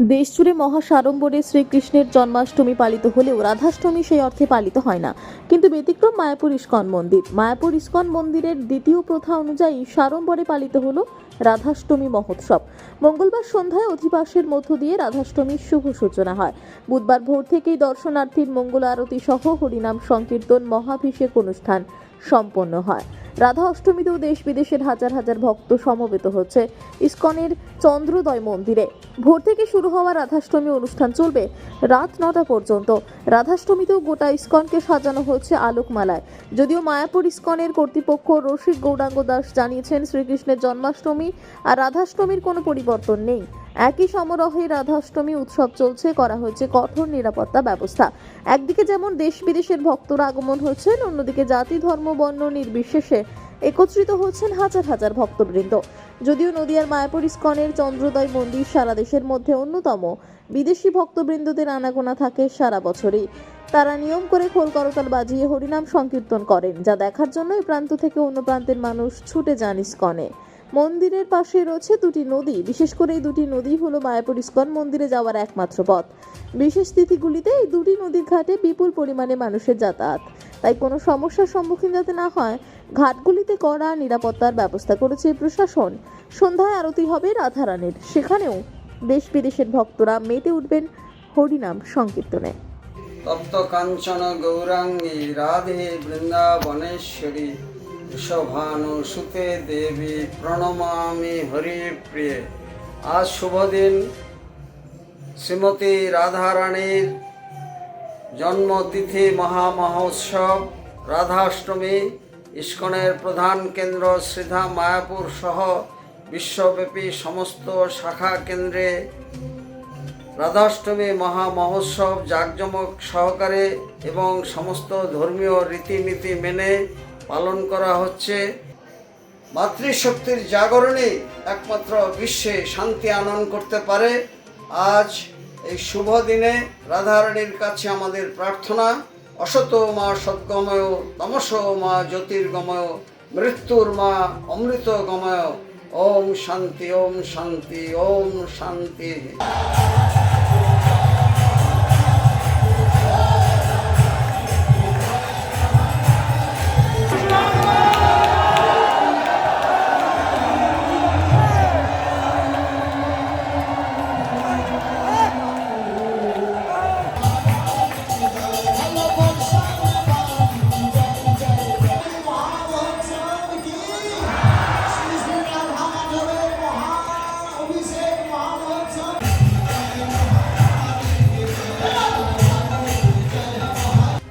দেশজুড়ে মহাসাড়ম্বরে শ্রীকৃষ্ণের জন্মাষ্টমী পালিত হলেও রাধাষ্টমী সেই অর্থে পালিত হয় না। কিন্তু ব্যতিক্রম মায়াপুর ইস্কন মন্দির। মায়াপুর ইস্কন মন্দিরের দ্বিতীয় প্রথা অনুযায়ী সাড়ম্বরে পালিত হল রাধাষ্টমী মহোৎসব। মঙ্গলবার সন্ধ্যায় অধিবাসের মধ্য দিয়ে রাধাষ্টমীর শুভ সূচনা হয়। বুধবার ভোর থেকেই দর্শনার্থীর মঙ্গল আরতি সহ হরিনাম সংকীর্তন, মহাভিষেক অনুষ্ঠান সম্পন্ন হয়। রাধা অষ্টমীতেও দেশ বিদেশের হাজার হাজার ভক্ত সমবেত হচ্ছে। ইস্কনের চন্দ্রোদয় মন্দিরে। ভোর থেকে শুরু হওয়া রাধাষ্টমী অনুষ্ঠান চলবে রাত নটা পর্যন্ত। রাধাষ্টমীতেও গোটা ইস্কনকে সাজানো হয়েছে আলোকমালায়। যদিও মায়াপুর ইস্কনের কর্তৃপক্ষ রসিক গৌরাঙ্গ দাস জানিয়েছেন, শ্রীকৃষ্ণের জন্মাষ্টমী আর রাধাষ্টমীর কোনো পরিবর্তন নেই। একই সমারোহে রাধাষ্টমী উৎসব চলছে, করা হয়েছে কঠোর নিরাপত্তা ব্যবস্থা। একদিকে যেমন দেশ বিদেশের ভক্তরা আগমন হচ্ছেন অন্যদিকে জাতি, ধর্ম, বর্ণ নির্বিশেষে একত্রিত হচ্ছেন হাজার হাজার ভক্তবৃন্দ। যদিও নদিয়ার মায়াপুর ইস্কনের চন্দ্রোদয় মন্দির সারা দেশের মধ্যে অন্যতম, বিদেশি ভক্তবৃন্দদের আনাগোনা থাকে সারা বছরই। তারা নিয়ম করে খোল করতাল বাজিয়ে হরিনাম সংকীর্তন করেন, যা দেখার জন্য এই প্রান্ত থেকে অন্য প্রান্তের মানুষ ছুটে যান ইস্কনে। মন্দিরের পাশে রয়েছে দুটি নদী। বিশেষ করে এই দুটি নদী হলো মায়াপুর ইস্কন মন্দিরে যাওয়ার একমাত্র পথ। বিশেষ তিথিগুলিতে এই দুটি নদীর ঘাটে বিপুল পরিমাণে মানুষের যাতায়াত। তাই কোনো সমস্যার সম্মুখীন যাতে না হয়, ঘাটগুলিতে কড়া নিরাপত্তার ব্যবস্থা করেছে প্রশাসন। সন্ধ্যায় আরতি হবে রাধারানীর। সেখানেও দেশ বিদেশের ভক্তরা মেতে উঠবেন হরিনাম সংকীর্তনে। তপ্ত কাঞ্চন গৌরাঙ্গী রাধে বৃন্দাবনেশ্বরী। সুতে দেবী প্রণমামি হরিপ্রিয়ে আজ শুভ দিন শ্রীমতী রাধারানীর জন্মতিথি মহামহোৎসব, রাধাষ্টমী, ইস্কনের প্রধান কেন্দ্র শ্রীধা মায়াপুর সহ বিশ্বব্যাপী সমস্ত শাখা কেন্দ্রে রাধাষ্টমী মহা মহোৎসব জাঁকজমক সহকারে এবং সমস্ত ধর্মীয় রীতিনীতি মেনে পালন করা হচ্ছে। মাতৃশক্তির জাগরণে একমাত্র বিশ্বে শান্তি আনয়ন করতে পারে। আজ এই শুভ দিনে রাধারানীর কাছে আমাদের প্রার্থনা, অসত মা সদ্গময়, তমস মা জ্যোতির্গময়, মৃত্যুর মা অমৃত গময় ওম শান্তি ওম শান্তি ওম শান্তি।